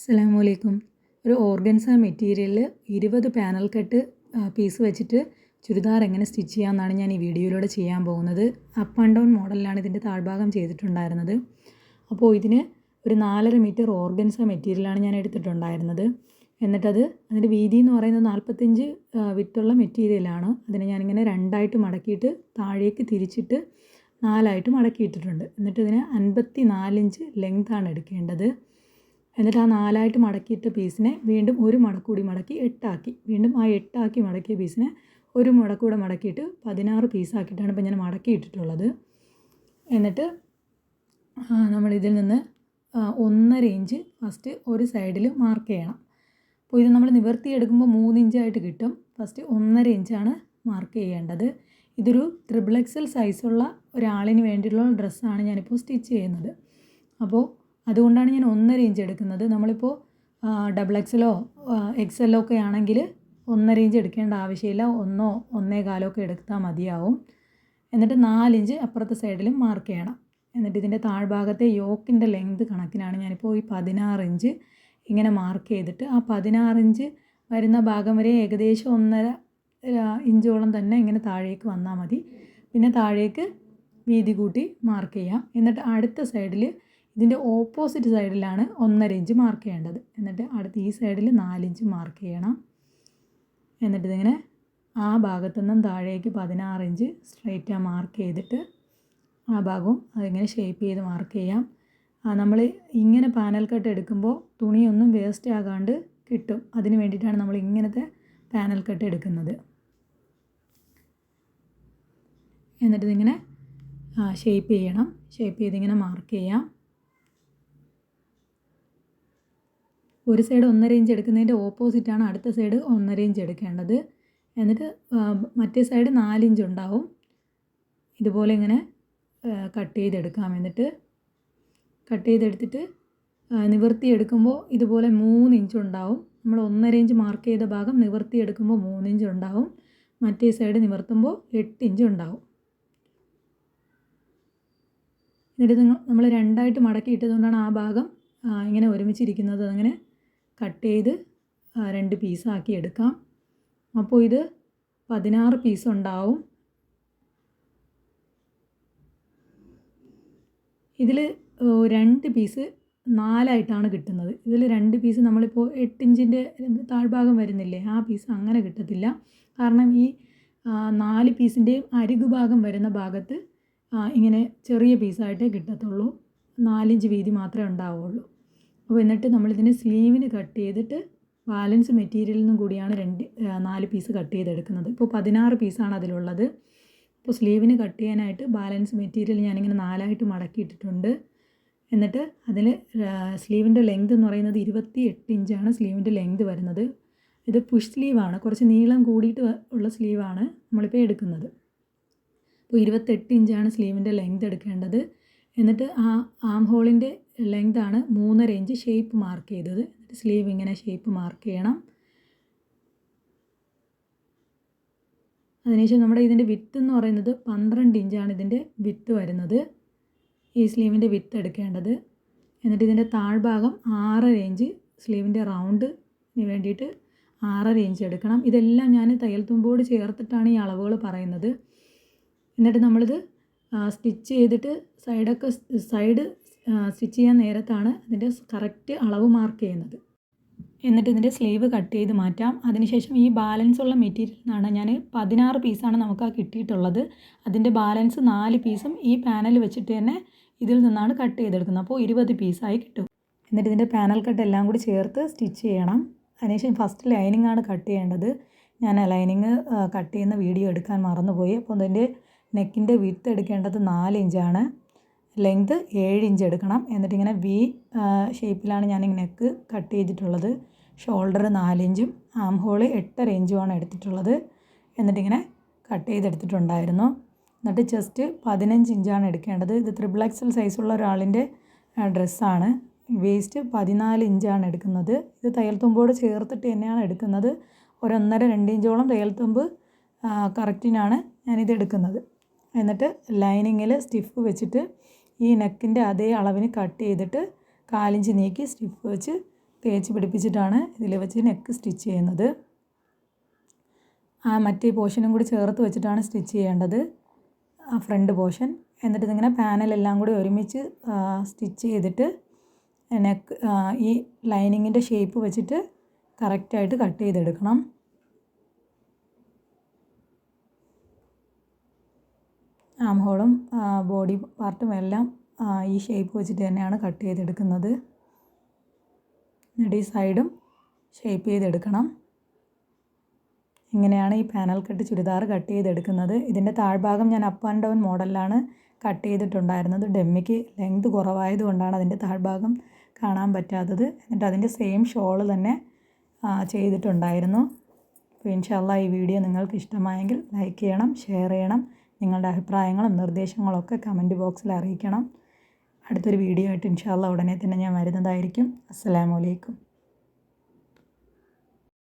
അസ്സലാമു അലൈക്കും ഒരു ഓർഗൻസ മെറ്റീരിയലിൽ ഇരുപത് പാനൽ കട്ട് പീസ് വെച്ചിട്ട് ചുരിദാർ എങ്ങനെ സ്റ്റിച്ച് ചെയ്യാമെന്നാണ് ഞാൻ ഈ വീഡിയോയിലൂടെ ചെയ്യാൻ പോകുന്നത്. അപ്പ് ആൻഡ് ഡൗൺ മോഡലിലാണ് ഇതിന്റെ താഴ്ഭാഗം ചെയ്തിട്ടുണ്ടായിരുന്നത്. അപ്പോൾ ഇതിന് ഒരു നാലര മീറ്റർ ഓർഗൻസ മെറ്റീരിയലാണ് ഞാൻ എടുത്തിട്ടുണ്ടായിരുന്നത്. എന്നിട്ടത് അതിന്റെ വീതി എന്ന് പറയുന്നത് നാൽപ്പത്തഞ്ച് വിത്തുള്ള മെറ്റീരിയലാണ്. അതിനെ ഞാനിങ്ങനെ രണ്ടായിട്ട് മടക്കിയിട്ട് താഴേക്ക് തിരിച്ചിട്ട് നാലായിട്ട് മടക്കിയിട്ടിട്ടുണ്ട്. എന്നിട്ട് ഇതിന് അൻപത്തി നാലിഞ്ച് ലെങ്താണ് എടുക്കേണ്ടത്. എന്നിട്ട് ആ നാലായിട്ട് മടക്കിയിട്ട പീസിനെ വീണ്ടും ഒരു മടക്കൂടി മടക്കി എട്ടാക്കി. വീണ്ടും ആ എട്ടാക്കി മടക്കിയ പീസിനെ ഒരു മുടക്കൂടെ മടക്കിയിട്ട് പതിനാറ് പീസാക്കിയിട്ടാണ് ഇപ്പോൾ ഞാൻ മടക്കിയിട്ടിട്ടുള്ളത്. എന്നിട്ട് നമ്മളിതിൽ നിന്ന് ഒന്നര ഇഞ്ച് ഫസ്റ്റ് ഒരു സൈഡിൽ മാർക്ക് ചെയ്യണം. അപ്പോൾ ഇത് നമ്മൾ നിവർത്തിയെടുക്കുമ്പോൾ മൂന്ന് ഇഞ്ചായിട്ട് കിട്ടും. ഫസ്റ്റ് ഒന്നര ഇഞ്ചാണ് മാർക്ക് ചെയ്യേണ്ടത്. ഇതൊരു ത്രിബിൾ എക്സൽ സൈസുള്ള ഒരാളിന് വേണ്ടിയിട്ടുള്ള ഡ്രസ്സാണ് ഞാനിപ്പോൾ സ്റ്റിച്ച് ചെയ്യുന്നത്. അപ്പോൾ അതുകൊണ്ടാണ് ഞാൻ ഒന്നര ഇഞ്ച് എടുക്കുന്നത്. നമ്മളിപ്പോൾ ഡബിൾ എക്സലോ എക്സലോ ഒക്കെ ആണെങ്കിൽ ഒന്നര ഇഞ്ച് എടുക്കേണ്ട ആവശ്യമില്ല. ഒന്നോ ഒന്നേ കാലോ ഒക്കെ എടുത്താൽ മതിയാവും. എന്നിട്ട് നാലിഞ്ച് അപ്പുറത്തെ സൈഡിലും മാർക്ക് ചെയ്യണം. എന്നിട്ട് ഇതിന്റെ താഴ്ഭാഗത്തെ യോക്കിന്റെ ലെങ്ത് കണക്കിനാണ് ഞാനിപ്പോൾ ഈ പതിനാറ് ഇഞ്ച് ഇങ്ങനെ മാർക്ക് ചെയ്തിട്ട് ആ പതിനാറ് ഇഞ്ച് വരുന്ന ഭാഗം വരെ ഏകദേശം ഒന്നര ഇഞ്ചോളം തന്നെ ഇങ്ങനെ താഴേക്ക് വന്നാൽ മതി. പിന്നെ താഴേക്ക് വീതി കൂട്ടി മാർക്ക് ചെയ്യാം. എന്നിട്ട് അടുത്ത സൈഡിൽ ഇതിന്റെ ഓപ്പോസിറ്റ് സൈഡിലാണ് ഒന്നര ഇഞ്ച് മാർക്ക് ചെയ്യേണ്ടത്. എന്നിട്ട് അടുത്ത് ഈ സൈഡിൽ നാലിഞ്ച് മാർക്ക് ചെയ്യണം. എന്നിട്ട് ഇതിങ്ങനെ ആ ഭാഗത്തു നിന്നും താഴേക്ക് പതിനാറ് ഇഞ്ച് സ്ട്രൈറ്റാണ് മാർക്ക് ചെയ്തിട്ട് ആ ഭാഗവും അതിങ്ങനെ ഷേപ്പ് ചെയ്ത് മാർക്ക് ചെയ്യാം. നമ്മൾ ഇങ്ങനെ പാനൽ കട്ട് എടുക്കുമ്പോൾ തുണിയൊന്നും വേസ്റ്റ് ആകാണ്ട് കിട്ടും. അതിന് വേണ്ടിയിട്ടാണ് നമ്മൾ ഇങ്ങനത്തെ പാനൽ കട്ട് എടുക്കുന്നത്. എന്നിട്ട് ഇതിങ്ങനെ ഷേപ്പ് ചെയ്യണം. ഷേപ്പ് ചെയ്തിങ്ങനെ മാർക്ക് ചെയ്യാം. ഒരു സൈഡ് ഒന്നര ഇഞ്ച് എടുക്കുന്നതിന്റെ ഓപ്പോസിറ്റാണ് അടുത്ത സൈഡ് ഒന്നര ഇഞ്ച് എടുക്കേണ്ടത്. എന്നിട്ട് മറ്റേ സൈഡ് നാലിഞ്ച് ഉണ്ടാവും. ഇതുപോലെ ഇങ്ങനെ കട്ട് ചെയ്തെടുക്കാം. എന്നിട്ട് കട്ട് ചെയ്തെടുത്തിട്ട് നിവർത്തി എടുക്കുമ്പോൾ ഇതുപോലെ മൂന്ന് ഇഞ്ച് ഉണ്ടാവും. നമ്മൾ ഒന്നര ഇഞ്ച് മാർക്ക് ചെയ്ത ഭാഗം നിവർത്തി എടുക്കുമ്പോൾ മൂന്ന് ഇഞ്ച് ഉണ്ടാവും. മറ്റേ സൈഡ് നിവർത്തുമ്പോൾ എട്ട് ഇഞ്ച് ഉണ്ടാവും. എന്നിട്ട് നമ്മൾ രണ്ടായിട്ട് മടക്കി ഇട്ടതുകൊണ്ടാണ് ആ ഭാഗം ഇങ്ങനെ ഒരുമിച്ചിരിക്കുന്നത്. അങ്ങനെ കട്ട് ചെയ്ത് രണ്ട് പീസാക്കി എടുക്കാം. അപ്പോൾ ഇത് പതിനാറ് പീസ് ഉണ്ടാവും. ഇതിൽ രണ്ട് പീസ് നാലായിട്ടാണ് കിട്ടുന്നത്. ഇതിൽ രണ്ട് പീസ് നമ്മളിപ്പോൾ എട്ടിഞ്ചിന്റെ താഴ്ഭാഗം വരുന്നില്ലേ ആ പീസ് അങ്ങനെ കിട്ടത്തില്ല. കാരണം ഈ നാല് പീസിന്റെയും അരികു ഭാഗം വരുന്ന ഭാഗത്ത് ഇങ്ങനെ ചെറിയ പീസായിട്ടേ കിട്ടത്തുള്ളൂ. നാലിഞ്ച് വീതി മാത്രമേ ഉണ്ടാവുള്ളൂ. അപ്പോൾ എന്നിട്ട് നമ്മളിതിന് സ്ലീവിന് കട്ട് ചെയ്തിട്ട് ബാലൻസ് മെറ്റീരിയലിൽ നിന്നും കൂടിയാണ് രണ്ട് നാല് പീസ് കട്ട് ചെയ്തെടുക്കുന്നത്. ഇപ്പോൾ പതിനാറ് പീസാണ് അതിലുള്ളത്. അപ്പോൾ സ്ലീവിന് കട്ട് ചെയ്യാനായിട്ട് ബാലൻസ് മെറ്റീരിയൽ ഞാനിങ്ങനെ നാലായിട്ട് മടക്കിയിട്ടിട്ടുണ്ട്. എന്നിട്ട് അതിൽ സ്ലീവിന്റെ ലെങ്ത് എന്ന് പറയുന്നത് ഇരുപത്തി എട്ട് ഇഞ്ചാണ് സ്ലീവിന്റെ ലെങ്ത് വരുന്നത്. ഇത് പുഷ് സ്ലീവാണ്. കുറച്ച് നീളം കൂടിയിട്ട് ഉള്ള സ്ലീവാണ് നമ്മളിപ്പോൾ എടുക്കുന്നത്. അപ്പോൾ ഇരുപത്തെട്ട് ഇഞ്ചാണ് സ്ലീവിന്റെ ലെങ്ത് എടുക്കേണ്ടത്. എന്നിട്ട് ആ ആം ഹോളിന്റെ ആണ് മൂന്നര ഇഞ്ച് ഷേപ്പ് മാർക്ക് ചെയ്തത്. എന്നിട്ട് സ്ലീവ് ഇങ്ങനെ ഷേപ്പ് മാർക്ക് ചെയ്യണം. അതിനുശേഷം നമ്മുടെ ഇതിന്റെ വിത്ത് എന്ന് പറയുന്നത് പന്ത്രണ്ട് ഇഞ്ചാണ് ഇതിന്റെ വിത്ത് വരുന്നത്. ഈ സ്ലീവിന്റെ വിത്ത് എടുക്കേണ്ടത്. എന്നിട്ട് ഇതിന്റെ താഴ്ഭാഗം ആറര ഇഞ്ച് സ്ലീവിന്റെ റൗണ്ടിന് വേണ്ടിയിട്ട് ആറര ഇഞ്ച് എടുക്കണം. ഇതെല്ലാം ഞാൻ തയ്യൽ തുമ്പോട് ചേർത്തിട്ടാണ് ഈ അളവുകൾ പറയുന്നത്. എന്നിട്ട് നമ്മളിത് സ്റ്റിച്ച് ചെയ്തിട്ട് സൈഡൊക്കെ സൈഡ് സ്റ്റിച്ച് ചെയ്യാൻ നേരത്താണ് അതിന്റെ കറക്റ്റ് അളവ് മാർക്ക് ചെയ്യുന്നത്. എന്നിട്ട് ഇതിന്റെ സ്ലീവ് കട്ട് ചെയ്ത് മാറ്റാം. അതിനുശേഷം ഈ ബാലൻസ് ഉള്ള മെറ്റീരിയലിനാണ് ഞാൻ പതിനാറ് പീസാണ് നമുക്ക് ആ കിട്ടിയിട്ടുള്ളത്. അതിന്റെ ബാലൻസ് നാല് പീസും ഈ പാനൽ വെച്ചിട്ട് തന്നെ ഇതിൽ നിന്നാണ് കട്ട് ചെയ്തെടുക്കുന്നത്. അപ്പോൾ ഇരുപത് പീസായി കിട്ടും. എന്നിട്ട് ഇതിന്റെ പാനൽ കട്ട് എല്ലാം കൂടി ചേർത്ത് സ്റ്റിച്ച് ചെയ്യണം. അതിനുശേഷം ഫസ്റ്റ് ലൈനിങ് ആണ് കട്ട് ചെയ്യേണ്ടത്. ഞാൻ ലൈനിങ് കട്ട് ചെയ്യുന്ന വീഡിയോ എടുക്കാൻ മറന്നുപോയി. അപ്പോൾ അതിന്റെ നെക്കിന്റെ വിത്ത് എടുക്കേണ്ടത് നാല് ഇഞ്ചാണ് ലെങ്ത് ഏഴ് ഇഞ്ച് എടുക്കണം. എന്നിട്ട് ഇങ്ങനെ വി ഷേപ്പിലാണ് ഞാൻ നെക്ക് കട്ട് ചെയ്തിട്ടുള്ളത്. ഷോൾഡർ നാലിഞ്ചും ആം ഹോൾ എട്ടര ഇഞ്ചുമാണ് എടുത്തിട്ടുള്ളത്. എന്നിട്ടിങ്ങനെ കട്ട് ചെയ്തെടുത്തിട്ടുണ്ടായിരുന്നു. എന്നിട്ട് ജസ്റ്റ് പതിനഞ്ച് ഇഞ്ചാണ് എടുക്കേണ്ടത്. ഇത് ത്രിബിൾ എക്സൽ സൈസുള്ള ഒരാളിന്റെ ഡ്രസ്സാണ് വേസ്റ്റ് പതിനാല് ഇഞ്ചാണ് എടുക്കുന്നത്. ഇത് തയ്യൽ തുമ്പോട് ചേർത്തിട്ട് തന്നെയാണ് എടുക്കുന്നത്. ഒരൊന്നര രണ്ട് ഇഞ്ചോളം തയ്യൽ തുമ്പ് കറക്റ്റിനാണ് ഞാനിത് എടുക്കുന്നത്. എന്നിട്ട് ലൈനിങ്ങിൽ സ്റ്റിഫ് വെച്ചിട്ട് ഈ നെക്കിന്റെ അതേ അളവിന് കട്ട് ചെയ്തിട്ട് കാലിഞ്ച് നീക്കി സ്റ്റിഫ് വെച്ച് തേച്ച് പിടിപ്പിച്ചിട്ടാണ് ഇതിൽ വെച്ച് നെക്ക് സ്റ്റിച്ച് ചെയ്യുന്നത്. ആ മറ്റേ പോർഷനും കൂടി ചേർത്ത് വെച്ചിട്ടാണ് സ്റ്റിച്ച് ചെയ്യേണ്ടത്. ആ ഫ്രണ്ട് പോർഷൻ. എന്നിട്ട് ഇതിങ്ങനെ പാനലെല്ലാം കൂടി ഒരുമിച്ച് സ്റ്റിച്ച് ചെയ്തിട്ട് നെക്ക് ഈ ലൈനിങ്ങിന്റെ ഷേപ്പ് വെച്ചിട്ട് കറക്റ്റായിട്ട് കട്ട് ചെയ്തെടുക്കണം. ആം ഹോളും ബോഡി പാർട്ടും എല്ലാം ഈ ഷേപ്പ് വെച്ചിട്ട് തന്നെയാണ് കട്ട് ചെയ്തെടുക്കുന്നത്. എന്നിട്ട് സൈഡും ഷേപ്പ് ചെയ്തെടുക്കണം. ഇങ്ങനെയാണ് ഈ പാനൽ കട്ട് ചുരിദാർ കട്ട് ചെയ്തെടുക്കുന്നത്. ഇതിന്റെ താഴ്ഭാഗം ഞാൻ അപ്പ് ആൻഡ് ഡൗൺ മോഡലിലാണ് കട്ട് ചെയ്തിട്ടുണ്ടായിരുന്നത്. ഡെമ്മിക്ക് ലെങ്ത് കുറവായതുകൊണ്ടാണ് അതിന്റെ താഴ്ഭാഗം കാണാൻ പറ്റാത്തത്. എന്നിട്ട് അതിന്റെ സെയിം ഷോൾ തന്നെ ചെയ്തിട്ടുണ്ടായിരുന്നു. അപ്പോൾ ഇൻഷാല്ല ഈ വീഡിയോ നിങ്ങൾക്ക് ഇഷ്ടമായെങ്കിൽ ലൈക്ക് ചെയ്യണം ഷെയർ ചെയ്യണം. നിങ്ങളുടെ അഭിപ്രായങ്ങളും നിർദ്ദേശങ്ങളും ഒക്കെ കമന്റ് ബോക്സിൽ അറിയിക്കണം. അടുത്തൊരു വീഡിയോ ആയിട്ട് ഇൻഷാല്ല ഉടനെ തന്നെ ഞാൻ വരുന്നതായിരിക്കും. അസ്സലാമു അലൈക്കും.